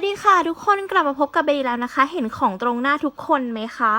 วัสดีค่ะทุกคนกลับมาพบกับเบย์แล้วนะคะ เห็นของตรงหน้าทุกคนไหมคะ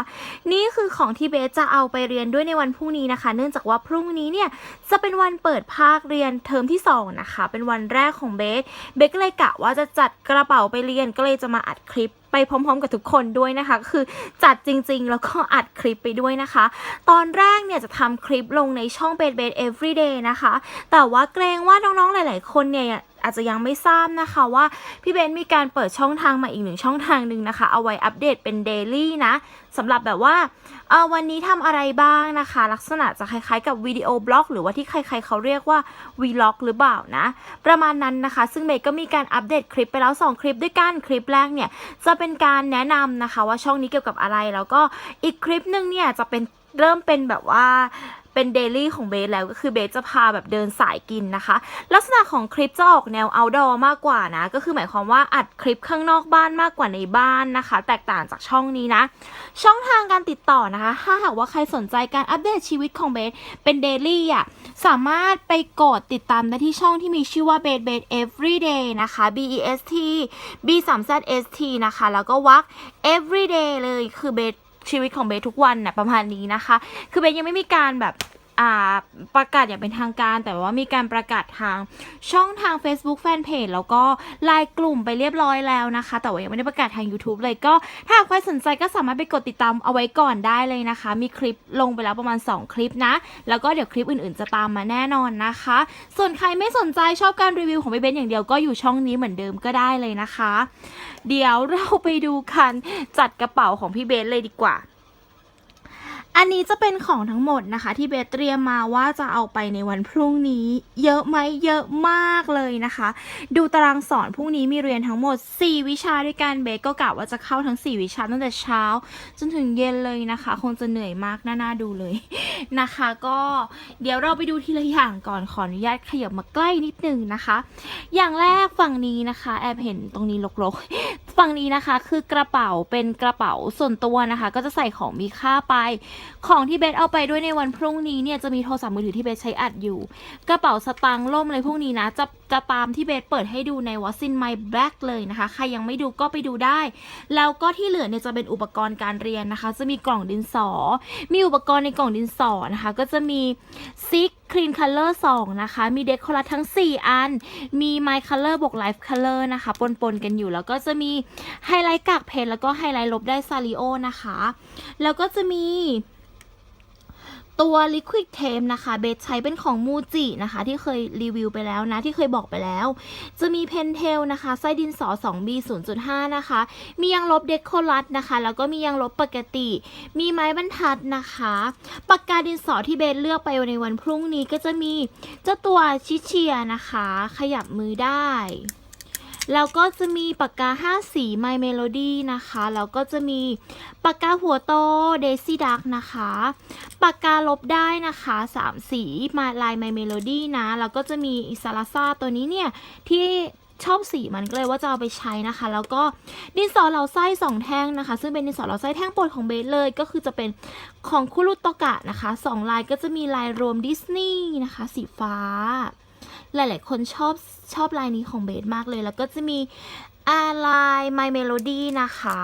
นี่คือของที่เบสจะเอาไปเรียนด้วยในวันพรุ่งนี้นะคะ เนื่องจากว่าพรุ่งนี้เนี่ยจะเป็นวันเปิดภาคเรียนเทอมที่สองนะคะเป็นวันแรกของเบสเบสก็เลยกะว่าจะจัดกระเป๋าไปเรียนก็เลยจะมาอัดคลิป ไปพร้อมๆ กับทุกคนด้วยนะคะ คือจัดจริงๆ แล้วก็อัดคลิปไปด้วยนะคะ ตอนแรกเนี่ยจะทำคลิปลงในช่องเบสเบส everyday นะคะ แต่ว่าเกรงว่าน้องๆ หลายๆ คนเนี่ยอาจจะยังไม่ทราบนะคะว่าพี่เบนมีการเปิดช่องทางมาอีกหนึ่งช่องทางหนึ่งนะคะ เอาไว้อัปเดตเป็นเดลี่นะสำหรับแบบว่าเออวันนี้ทำอะไรบ้างนะคะ ลักษณะจะคล้ายๆกับวิดีโอบล็อก หรือว่าที่ใคร ๆเขาเรียกว่าวีล็อกหรือเปล่านะ ประมาณนั้นนะคะ ซึ่งเบสก็มีการอัปเดตคลิปไปแล้ว 2 คลิปด้วยกันคลิปแรกเนี่ยจะเป็นการแนะนำนะคะว่าช่องนี้เกี่ยวกับอะไรแล้วก็อีกคลิปหนึ่งเนี่ยจะเป็นเริ่มเป็นแบบว่า เป็นเดลี่ของเบสแล้วก็คือเบสจะพาแบบเดินสายกินนะคะ ลักษณะของคลิปจะออกแนว outdoor มากกว่านะ ก็คือหมายความว่าอัดคลิปข้างนอกบ้านมากกว่าในบ้านนะคะ แตกต่างจากช่องนี้นะ ช่องทางการติดต่อนะคะ ถ้าหากว่าใครสนใจการอัปเดตชีวิตของเบสเป็นเดลี่อะสามารถไปกดติดตามได้ที่ช่องที่มีชื่อว่า b e s b e s everyday นะคะ B E S T B 3 Z S T นะคะ แล้วก็วัก everyday เลยคือเบส ชีวิตของเบสทุกวันน่ะประมาณนี้นะคะ คือเบสยังไม่มีการแบบ ประกาศอย่างเป็นทางการ แต่ว่ามีการประกาศทางช่องทาง Facebook Fanpage แล้วก็ไลน์กลุ่มไปเรียบร้อยแล้วนะคะ แต่ว่ายังไม่ได้ประกาศทาง YouTube เลยก็ถ้าใครสนใจก็สามารถไปกดติดตามเอาไว้ก่อนได้เลยนะคะ มีคลิปลงไปแล้วประมาณ 2 คลิปนะ แล้วก็เดี๋ยวคลิปอื่นๆจะตามมาแน่นอนนะคะ ส่วนใครไม่สนใจชอบการรีวิวของพี่เบนอย่างเดียวก็อยู่ช่องนี้เหมือนเดิมก็ได้เลยนะคะ เดี๋ยวเราไปดูกันจัดกระเป๋าของพี่เบนเลยดีกว่า อันนี้จะเป็นของทั้งหมดนะคะ ที่เบสเตรียมมาว่าจะเอาไปในวันพรุ่งนี้ เยอะไหมเยอะมากเลยนะคะ ดูตารางสอนพรุ่งนี้มีเรียนทั้งหมด 4 วิชาด้วยกันเบสก็กะว่าจะเข้าทั้ง 4 วิชาตั้งแต่เช้า จนถึงเย็นเลยนะคะ คงจะเหนื่อยมากน่าดูเลยนะคะ ก็เดี๋ยวเราไปดูทีละอย่างก่อนขออนุญาตขยับมาใกล้นิดนึงนะคะ อย่างแรกฝั่งนี้นะคะ แอบเห็นตรงนี้รกๆฝั่งนี้นะคะคือกระเป๋าเป็นกระเป๋าส่วนตัวนะคะ ก็จะใส่ของมีค่าไปของที่เบสเอาไปด้วยในวันพรุ่งนี้เนี่ยจะมีโทรศัพท์มือถือที่เบสใช้อัดอยู่ กระเป๋าสตางค์ล่มอะไรพวกนี้นะ จะจะตามที่เบสเปิดให้ดูใน What's in my bag เลยนะคะ ใครยังไม่ดูก็ไปดูได้ แล้วก็ที่เหลือเนี่ยจะเป็นอุปกรณ์การเรียนนะคะ จะมีกล่องดินสอ มีอุปกรณ์ในกล่องดินสอนะคะ ก็จะมีซิกคลีนคัลเลอร์2นะคะ มีเดคอรัสทั้ง 4 อัน มี My Color บวก Life Color นะคะ ปนๆกันอยู่แล้วก็จะมีไฮไลท์กากเพนแล้วก็ไฮไลท์ลบได้ซาริโอนะคะ แล้วก็จะมี ตัว Liquid Tape นะคะเบสใช้เป็นของมูจินะคะ ที่เคยรีวิวไปแล้วนะ ที่เคยบอกไปแล้ว จะมีเพนเทลนะคะไส้ดินสอ 2B 0.5 นะคะ มียางลบเดคอรัสนะคะ แล้วก็มียางลบปกติ มีไม้บรรทัดนะคะปากกาดินสอที่เบสเลือกไปในวันพรุ่งนี้ก็จะมีเจ้าตัวชิเชียนะคะ ขยับมือได้ แล้วก็จะมีปากกา 5 สี My Melody นะคะ แล้วก็จะมีปากกาหัวโต Daisy Duck นะคะ ปากกาลบได้นะคะ 3 สีมาลาย My Melody นะ แล้วก็จะมีอิซาลาซาตัวนี้เนี่ย ที่ชอบสีมันก็เลยว่าจะเอาไปใช้นะคะ แล้วก็ดินสอเหลาไส้สองแท่งนะคะ ซึ่งเป็นดินสอเหลาไส้แท่งโปรดของเบสเลย ก็คือจะเป็นของคุรุโตกะนะคะสองลายก็จะมีลายรวมดิสนีย์นะคะ สีฟ้า หลาย ๆ คนชอบชอบลายนี้ของเบสมากเลย แล้วก็จะมีอาลาย My Melody นะคะ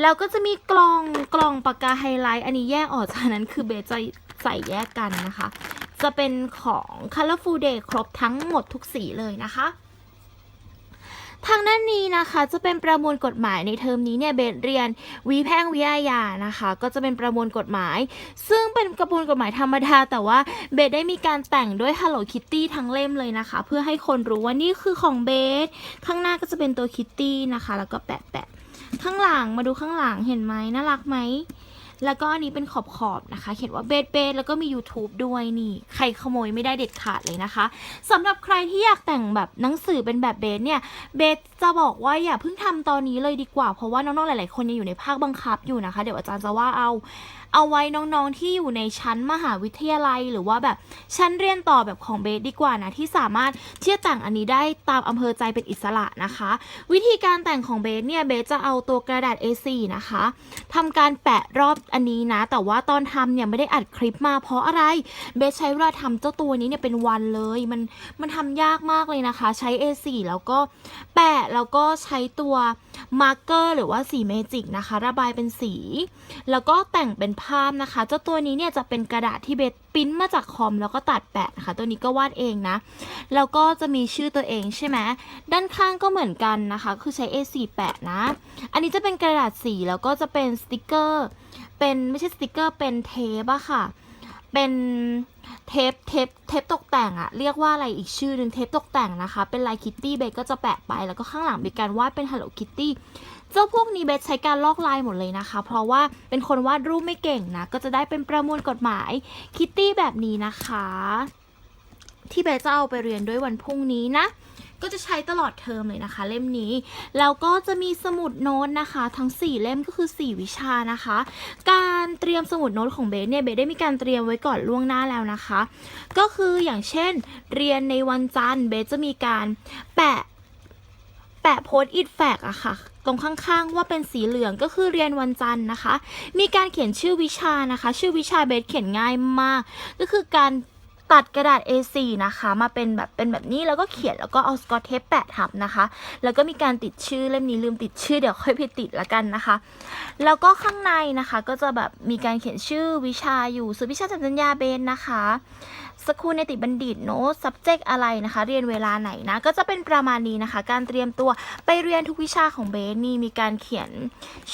แล้วก็จะมีกล่องกล่องปากกาไฮไลท์ อันนี้แยกออกจากนั้นคือเบสจะใส่แยกกันนะคะ จะเป็นของ Colorful Day ครบทั้งหมดทุกสีเลยนะคะ ทางด้านนี้นะคะจะเป็นประมวลกฎหมายในเทอมนี้เนี่ยเบสเรียนวิแพ่งวิอาญานะคะ ก็จะเป็นประมวลกฎหมาย ซึ่งเป็นกระบวนกฎหมายธรรมดาแต่ว่าเบสได้มีการแต่งด้วย Hello Kitty ทั้งเล่มเลยนะคะ เพื่อให้คนรู้ว่านี่คือของเบสข้างหน้าก็จะเป็นตัวคิตตี้นะคะ แล้วก็แปะแปะข้างหลังมาดูข้างหลังเห็นไหมน่ารักไหม แล้วก็อันนี้เป็นขอบขอบๆนะคะ เขียนว่าเบสเบสแล้วก็มี YouTube ด้วยนี่ ใครขโมยไม่ได้เด็ดขาดเลยนะคะสำหรับใครที่อยากแต่งแบบหนังสือเป็นแบบเบสเนี่ย เบสจะบอกว่าอย่าเพิ่งทำตอนนี้เลยดีกว่า เพราะว่าน้องๆหลาย ๆ คนยังอยู่ในภาคบังคับอยู่นะคะ เดี๋ยวอาจารย์จะว่าเอา เอาไว้น้องๆที่อยู่ในชั้นมหาวิทยาลัยหรือว่าแบบชั้นเรียนต่อแบบของเบสดีกว่านะที่สามารถเที่จะแต่งอันนี้ได้ตามอำเภอใจเป็นอิสระนะคะ วิธีการแต่งของเบสเนี่ยเบสจะเอาตัวกระดาษ A4 นะคะทำการแปะรอบอันนี้นะ แต่ว่าตอนทำเนี่ยไม่ได้อัดคลิปมาเพราะอะไร เบสใช้เวลาทำเจ้าตัวนี้เนี่ยเป็นวันเลย มันมันทำยากมากเลยนะคะ ใช้ A4 แล้วก็แปะแล้วก็ใช้ตัวมาร์กเกอร์หรือว่าสีเมจิกนะคะ ระบายเป็นสี แล้วก็แต่งเป็นภาพนะคะ เจ้าตัวนี้เนี่ยจะเป็นกระดาษที่เบสปิ้นมาจากคอมแล้วก็ตัดแปะนะคะ ตัวนี้ก็วาดเองนะ แล้วก็จะมีชื่อตัวเองใช่ไหมด้านข้างก็เหมือนกันนะคะ คือใช้ A4 แปะนะ อันนี้จะเป็นกระดาษสีแล้วก็จะเป็นสติกเกอร์ เป็นไม่ใช่สติกเกอร์เป็นเทปอะค่ะ เป็นเทปเทปเทปตกแต่งอะเรียกว่าอะไรอีกชื่อหนึ่งเทปตกแต่งนะคะ เป็นลายคิตตี้เบสก็จะแปะไป แล้วก็ข้างหลังมีการวาดเป็น Hello Kitty เจ้าพวกนี้เบสใช้การลอกลายหมดเลยนะคะ เพราะว่าเป็นคนวาดรูปไม่เก่งนะ ก็จะได้เป็นประมวลกฎหมายคิตตี้แบบนี้นะคะ ที่เบสจะเอาไปเรียนด้วยวันพรุ่งนี้นะ ก็จะใช้ตลอดเทอมเลยนะคะ เล่มนี้ แล้วก็จะมีสมุดโน้ตนะคะ ทั้ง 4 เล่มก็คือ 4 วิชานะคะ การเตรียมสมุดโน้ตของเบสเนี่ยเบสได้มีการเตรียมไว้ก่อนล่วงหน้าแล้วนะคะ ก็คืออย่างเช่น เรียนในวันจันทร์เบสจะมีการแปะแปะโพสต์อิทแฟกอะค่ะ ตรงข้างๆว่าเป็นสีเหลืองก็คือเรียนวันจันทร์นะคะ มีการเขียนชื่อวิชานะคะ ชื่อวิชาเบสเขียนง่ายมาก ก็คือการ ตัดกระดาษ A4 นะคะ มาเป็นแบบเป็นแบบนี้แล้วก็เขียนแล้วก็เอาสกอตเทปแปะทับนะคะ แล้วก็มีการติดชื่อเล่มนี้ลืมติดชื่อเดี๋ยวค่อยไปติดละกันนะคะ แล้วก็ข้างในนะคะก็จะแบบมีการเขียนชื่อวิชาอยู่สุวิชาสัญญาเบนนะคะสกูลในติบัณฑิตโน้ต subject อะไรนะคะ เรียนเวลาไหนนะ ก็จะเป็นประมาณนี้นะคะ การเตรียมตัวไปเรียนทุกวิชาของเบสนี่มีการเขียน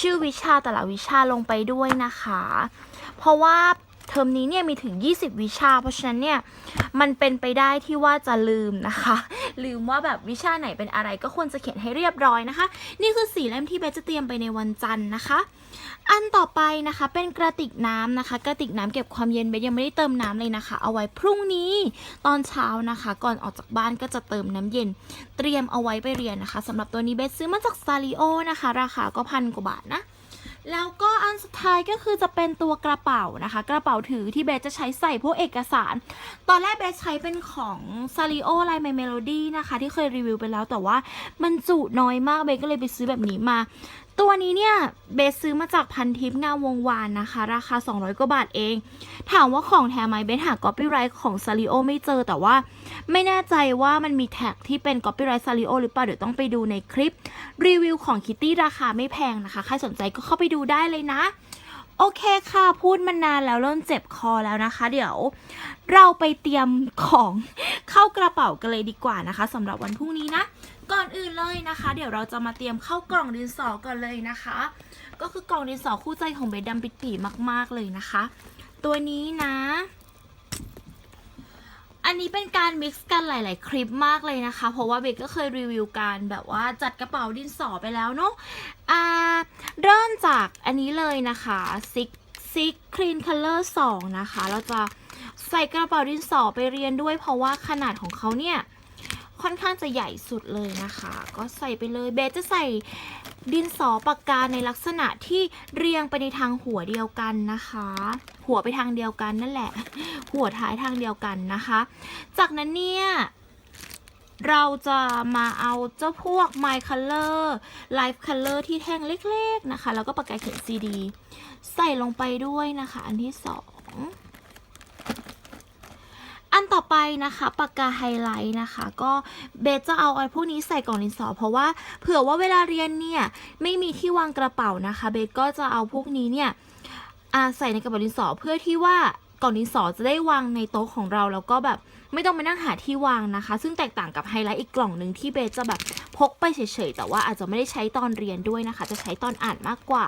ชื่อวิชาแต่ละวิชาลงไปด้วยนะคะ เพราะว่า เทอมนี้เนี่ยมีถึง 20 วิชา เพราะฉะนั้นเนี่ยมันเป็นไปได้ที่ว่าจะลืมนะคะ ลืมว่าแบบวิชาไหนเป็นอะไรก็ควรจะเขียนให้เรียบร้อยนะคะ นี่คือสีเล่มที่เบสจะเตรียมไปในวันจันทร์นะคะ อันต่อไปนะคะเป็นกระติกน้ำนะคะ กระติกน้ำเก็บความเย็นเบสยังไม่ได้เติมน้ำเลยนะคะ เอาไว้พรุ่งนี้ตอนเช้านะคะ ก่อนออกจากบ้านก็จะเติมน้ำเย็น เตรียมเอาไว้ไปเรียนนะคะสำหรับตัวนี้เบสซื้อมาจากซาริโอนะคะ ราคาก็พันกว่าบาทนะ แล้วก็อันสุดท้ายก็คือจะเป็นตัวกระเป๋านะคะ กระเป๋าถือที่เบสจะใช้ใส่พวกเอกสาร ตอนแรกเบสใช้เป็นของซาริโอไลน์เมโลดี้นะคะ ที่เคยรีวิวไปแล้วแต่ว่ามันจุน้อยมากเบสก็เลยไปซื้อแบบนี้มา ตัวนี้เนี่ยเบสซื้อมาจากพันทิปงามวงวานนะคะ ราคา 200 กว่าบาทเอง ถามว่าของแท้ไหมเบสหา copyright ของซาริโอไม่เจอแต่ว่าไม่แน่ใจว่ามันมีแท็กที่เป็น copyright ซาริโอหรือเปล่า เดี๋ยวต้องไปดูในคลิป รีวิวของคิตตี้ราคาไม่แพงนะคะ ใครสนใจก็เข้าไปดูได้เลยนะ โอเคค่ะ พูดมานานแล้วเริ่มเจ็บคอแล้วนะคะ เดี๋ยวเราไปเตรียมของเข้ากระเป๋ากันเลยดีกว่านะคะสำหรับวันพรุ่งนี้นะ ก่อนอื่นเลยนะคะ เดี๋ยวเราจะมาเตรียมเข้ากล่องดินสอก่อนเลยนะคะ ก็คือกล่องดินสอคู่ใจของเบดดำปิดปีมาก ๆ เลยนะคะ ตัวนี้นะอันนี้เป็นการมิกซ์กันหลาย ๆ คลิปมากเลยนะคะ เพราะว่าเบกก็เคยรีวิวการแบบว่าจัดกระเป๋าดินสอไปแล้วเนาะอ่าเริ่มจากอันนี้เลยนะคะซิกซิกคลีนคัลเลอร์สองนะคะ เราจะใส่กระเป๋าดินสอไปเรียนด้วย เพราะว่าขนาดของเขาเนี่ย ค่อนข้างจะใหญ่สุดเลยนะคะ ก็ใส่ไปเลยเบสจะใส่ดินสอปากกาในลักษณะที่เรียงไปในทางหัวเดียวกันนะคะ หัวไปทางเดียวกันนั่นแหละ หัวท้ายทางเดียวกันนะคะ จากนั้นเนี่ยเราจะมาเอาเจ้าพวก My Color Life Color ที่แท่งเล็กๆนะคะ แล้วก็ปากกาเขียน CD ใส่ลงไปด้วยนะคะ อันที่สอง อันต่อไปนะคะปากกาไฮไลท์นะคะ ก็เบสจะเอาไอ้พวกนี้ใส่กล่องดินสอ เพราะว่าเผื่อว่าเวลาเรียนเนี่ยไม่มีที่วางกระเป๋านะคะ เบสก็จะเอาพวกนี้เนี่ยใส่ในกระเป๋าดินสอเพื่อที่ว่ากล่องดินสอจะได้วางในโต๊ะของเราแล้วก็แบบไม่ต้องไปนั่งหาที่วางนะคะ ซึ่งแตกต่างกับไฮไลท์อีกกล่องหนึ่งที่เบสจะแบบพกไปเฉยๆ แต่ว่าอาจจะไม่ได้ใช้ตอนเรียนด้วยนะคะ จะใช้ตอนอ่านมากกว่า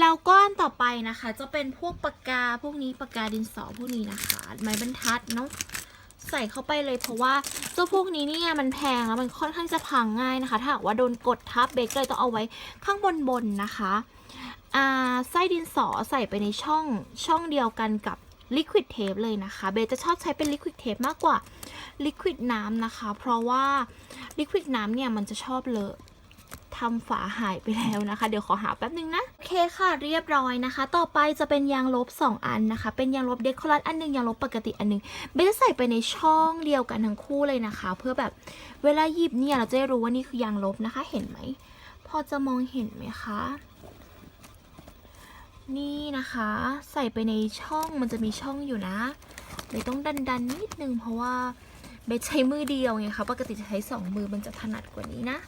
แล้วก็อันต่อไปนะคะ จะเป็นพวกปากกาพวกนี้ปากกาดินสอพวกนี้นะคะ ไม้บรรทัดเนาะใส่เข้าไปเลยเพราะว่าเจ้าพวกนี้เนี่ยมันแพงแล้วมันค่อนข้างจะพังง่ายนะคะ ถ้าหากว่าโดนกดทับเบสก็เลยต้องเอาไว้ข้างบนบนนะคะอ่าไส้ดินสอใส่ไปในช่องช่องเดียวกันกับลิควิดเทปเลยนะคะ เบจะชอบใช้เป็นลิควิดเทปมากกว่าลิควิดน้ำนะคะ เพราะว่าลิควิดน้ำเนี่ยมันจะชอบเลอะ ทำฝาหายไปแล้วนะคะ เดี๋ยวขอหาแป๊บนึงนะ โอเคค่ะเรียบร้อยนะคะ ต่อไปจะเป็นยางลบ 2 อันนะคะ เป็นยางลบเดคอรัสอันหนึงยางลบปกติอันหนึงเบสจะใส่ไปในช่องเดียวกันทั้งคู่เลยนะคะ เพื่อแบบเวลาหยิบเนี่ยเราจะได้รู้ว่านี่คือยางลบนะคะ เห็นไหม พอจะมองเห็นไหมคะ นี่นะคะ ใส่ไปในช่องมันจะมีช่องอยู่นะเลยต้องดันดันนิดนึงเพราะว่าเบสใช้มือเดียวไงคะปกติจะใช้สองมือมันจะถนัดกว่านี้นะ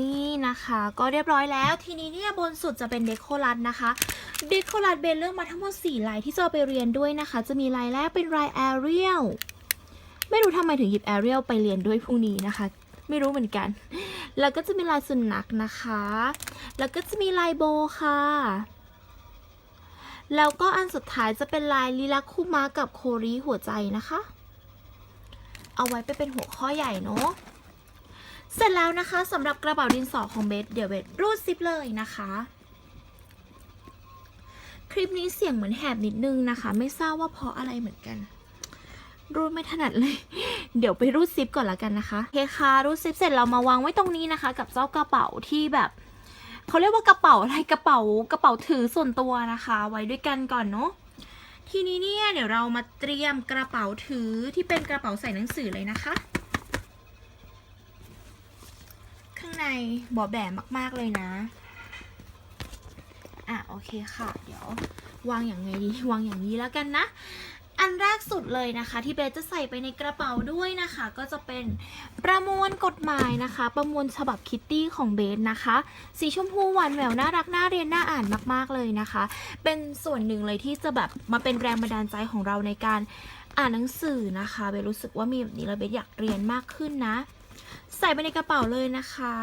นี่นะคะก็เรียบร้อยแล้วทีนี้เนี่ยบนสุดจะเป็นเดคอรัสนะคะเดคอรัสเบนเลือกมาทั้งหมด4ลายที่จะไปเรียนด้วยนะคะ จะมีลายแรกเป็นลายแอเรียลไม่รู้ทำไมถึงหยิบแอเรียลไปเรียนด้วยพรุ่งนี้นะคะ ไม่รู้เหมือนกัน แล้วก็จะมีลายสุนัขนะคะ แล้วก็จะมีลายโบค่ะ แล้วก็อันสุดท้ายจะเป็นลายลิลักคุมะกับโคริหัวใจนะคะ เอาไว้ไปเป็นหัวข้อใหญ่เนาะ เสร็จแล้วนะคะสำหรับกระเป๋าดินสอของเบสเดี๋ยวเบสรูดซิปเลยนะคะ คลิปนี้เสียงเหมือนแหบนิดนึงนะคะ ไม่ทราบว่าเพราะอะไรเหมือนกัน รูดไม่ถนัดเลย เดี๋ยวไปรูดซิปก่อนละกันนะคะเคค่ะรูดซิปเสร็จเรามาวางไว้ตรงนี้นะคะ กับเจ้ากระเป๋าที่แบบเขาเรียกว่ากระเป๋าอะไรกระเป๋ากระเป๋าถือส่วนตัวนะคะ ไว้ด้วยกันก่อนเนาะทีนี้เนี่ยเดี๋ยวเรามาเตรียมกระเป๋าถือที่เป็นกระเป๋าใส่หนังสือเลยนะคะ ข้าง ในบอแบมาก ๆ เลยนะ อะ โอเคค่ะ เดี๋ยววางอย่างไงดี วางอย่างนี้แล้วกันนะ อันแรกสุดเลยนะคะ ที่เบสจะใส่ไปในกระเป๋าด้วยนะคะ ก็จะเป็นประมวลกฎหมายนะคะ ประมวลฉบับคิตตี้ของเบสนะคะ สีชมพูหวานแหววน่ารักน่าเรียนน่าอ่านมาก ๆเลยนะคะ เป็นส่วนหนึ่งเลยที่จะแบบมาเป็นแรงบันดาลใจของเราในการอ่านหนังสือนะคะ เบสรู้สึกว่ามีแบบนี้แล้วเบสอยากเรียนมากขึ้นนะ ใส่ไปในกระเป๋าเลยนะคะ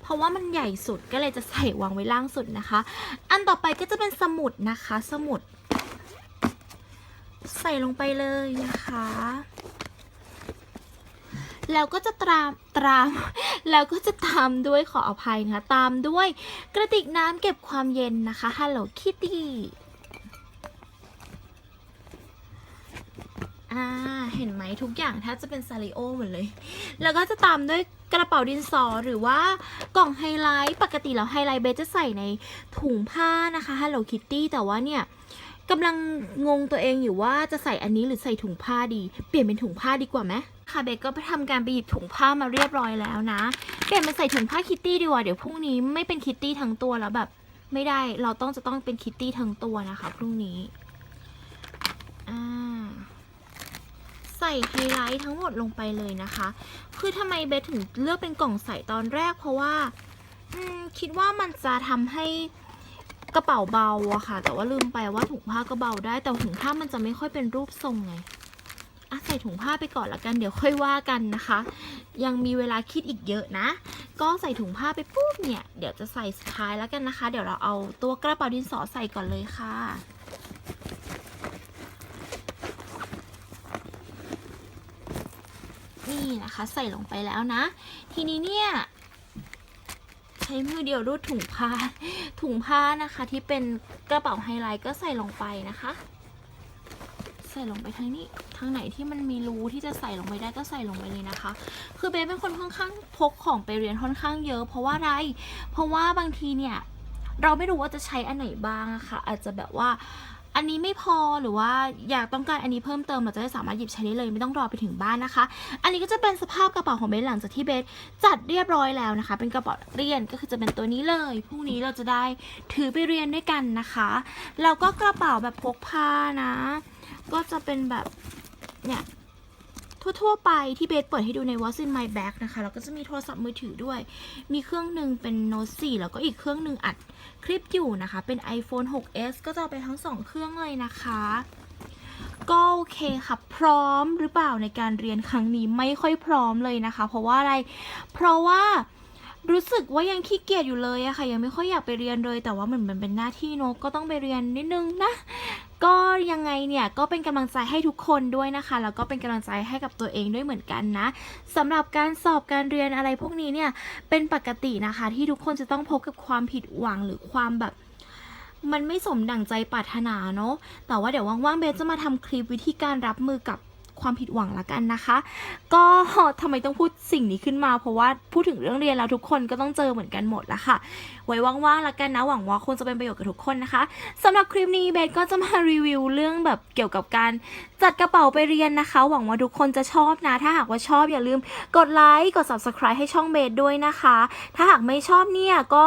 เพราะว่ามันใหญ่สุดก็เลยจะใส่วางไว้ล่างสุดนะคะ อันต่อไปก็จะเป็นสมุดนะคะ สมุด ใส่ลงไปเลยนะคะแล้วก็จะตามตามแล้วก็จะตามด้วยขออภัยนะคะ ตามด้วยกระติกน้ำเก็บความเย็นนะคะ Hello Kitty อ่า เห็นไหมทุกอย่างถ้าจะเป็นซาริโอหมดเลย แล้วก็จะตามด้วยกระเป๋าดินสอหรือว่ากล่องไฮไลท์ปกติแล้วไฮไลท์เบสจะใส่ในถุงผ้านะคะ Hello Kitty แต่ว่าเนี่ยกำลังงงตัวเองอยู่ว่าจะใส่อันนี้หรือใส่ถุงผ้าดี เปลี่ยนเป็นถุงผ้าดีกว่าไหมค่ะเบสก็ไปทำการไปหยิบถุงผ้ามาเรียบร้อยแล้วนะ เปลี่ยนมาใส่ถุงผ้าคิตตี้ดีกว่าเดี๋ยวพรุ่งนี้ไม่เป็นคิตตี้ทั้งตัวแล้วแบบ ไม่ได้เราต้องจะต้องเป็นคิตตี้ทั้งตัวนะคะ พรุ่งนี้อ่า ใส่ไฮไลท์ทั้งหมดลงไปเลยนะคะ คือทำไมเบสถึงเลือกเป็นกล่องใส่ตอนแรก เพราะว่าคิดว่ามันจะทำให้กระเป๋าเบาอะค่ะ แต่ว่าลืมไปว่าถุงผ้าก็เบาได้ แต่ถุงผ้ามันจะไม่ค่อยเป็นรูปทรงไงอะใส่ถุงผ้าไปก่อนละกันเดี๋ยวค่อยว่ากันนะคะ ยังมีเวลาคิดอีกเยอะนะ ก็ใส่ถุงผ้าไปปุ๊บเนี่ย เดี๋ยวจะใส่สุดท้ายแล้วกันนะคะ เดี๋ยวเราเอาตัวกระเป๋าดินสอใส่ก่อนเลยค่ะ นี่นะคะ ใส่ลงไปแล้วนะ ทีนี้เนี่ยใช้มือเดียวรูดถุงผ้า ถุงผ้านะคะ ที่เป็นกระเป๋าไฮไลท์ก็ใส่ลงไปนะคะ ใส่ลงไปทางนี้ทางไหนที่มันมีรูที่จะใส่ลงไปได้ก็ใส่ลงไปเลยนะคะ คือเบสเป็นคนค่อนข้างพกของไปเรียนค่อนข้างเยอะ เพราะว่าอะไร เพราะว่าบางทีเนี่ยเราไม่รู้ว่าจะใช้อันไหนบ้างะค่ะอาจจะแบบว่า อันนี้ไม่พอหรือว่าอยากต้องการอันนี้เพิ่มเติมเราจะได้สามารถหยิบใช้ได้เลยไม่ต้องรอไปถึงบ้านนะคะ อันนี้ก็จะเป็นสภาพกระเป๋าของเบสหลังจากที่เบสจัดเรียบร้อยแล้วนะคะ เป็นกระเป๋าเรียนก็คือจะเป็นตัวนี้เลยพรุ่งนี้เราจะได้ถือไปเรียนด้วยกันนะคะแล้วก็กระเป๋าแบบพกพานะ ก็จะเป็นแบบเนี่ย ทั่วๆไปที่เบสเปิดให้ดูใน What's in my bag นะคะ แล้วก็จะมีโทรศัพท์มือถือด้วย มีเครื่องหนึ่งเป็น Note 4 แล้วก็อีกเครื่องหนึ่งอัดคลิปอยู่นะคะ เป็น iPhone 6s ก็จะไปทั้งสองเครื่องเลยนะคะ ก็โอเคค่ะ พร้อมหรือเปล่าในการเรียนครั้งนี้ไม่ค่อยพร้อมเลยนะคะ เพราะว่าอะไร เพราะว่า รู้สึกว่ายังขี้เกียจอยู่เลยอะค่ะ ยังไม่ค่อยอยากไปเรียนเลย แต่ว่าเหมือนมันเป็นหน้าที่เนอะก็ต้องไปเรียนนิดนึงนะ ก็ยังไงเนี่ยก็เป็นกำลังใจให้ทุกคนด้วยนะคะ แล้วก็เป็นกำลังใจให้กับตัวเองด้วยเหมือนกันนะสำหรับการสอบการเรียนอะไรพวกนี้เนี่ยเป็นปกตินะคะ ที่ทุกคนจะต้องพบกับความผิดหวังหรือความแบบมันไม่สมดั่งใจปรารถนาเนาะแต่ว่าเดี๋ยวว่างๆเบสจะมาทำคลิปวิธีการรับมือกับ ความผิดหวังละกันนะคะ ก็ทำไมต้องพูดสิ่งนี้ขึ้นมา เพราะว่าพูดถึงเรื่องเรียนแล้วทุกคนก็ต้องเจอเหมือนกันหมดละค่ะ ไว้ว่างๆละกันนะหวังว่าคงจะเป็นประโยชน์กับทุกคนนะคะสำหรับคลิปนี้เบสก็จะมารีวิวเรื่องแบบเกี่ยวกับการจัดกระเป๋าไปเรียนนะคะ หวังว่าทุกคนจะชอบนะ ถ้าหากว่าชอบอย่าลืมกดไลค์กด subscribe ให้ช่องเบสด้วยนะคะ ถ้าหากไม่ชอบเนี่ยก็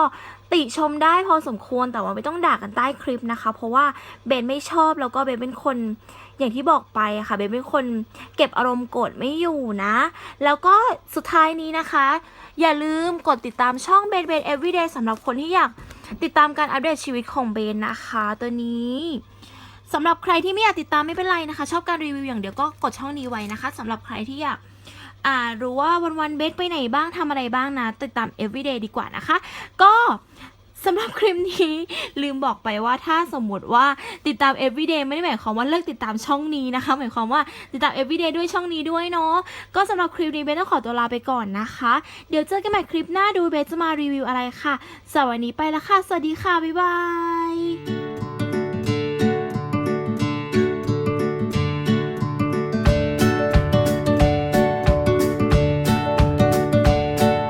ติชมได้พอสมควรแต่ว่าไม่ต้องด่ากันใต้คลิปนะคะ เพราะว่าเบนไม่ชอบแล้วก็เบนเป็นคน อย่างที่บอกไปอะค่ะเบนเป็นคนเก็บอารมณ์โกรธไม่อยู่นะ แล้วก็สุดท้ายนี้นะคะ อย่าลืมกดติดตามช่องเบนเบน everyday สำหรับคนที่อยากติดตามการอัปเดตชีวิตของเบนนะคะตัวนี้สำหรับใครที่ไม่อยากติดตามไม่เป็นไรนะคะ ชอบการรีวิวอย่างเดียวก็กดช่องนี้ไว้นะคะสำหรับใครที่อยากอ่ารู้ว่าวันวันเบสไปไหนบ้างทำอะไรบ้างนะ ติดตาม everyday ดีกว่านะคะ ก็ สำหรับคลิปนี้ลืมบอกไปว่าถ้าสมมติว่าติดตาม everyday ไม่ได้หมายความว่าเลิกติดตามช่องนี้นะคะ หมายความว่าติดตาม everyday ด้วยช่องนี้ด้วยเนาะก็สำหรับคลิปนี้เบนต้องขอตัวลาไปก่อนนะคะ เดี๋ยวเจอกันใหม่คลิปหน้าดูเบนจะมารีวิวอะไรค่ะสำหรับวันนี้ไปแล้วค่ะ สวัสดีค่ะ บ๊ายบาย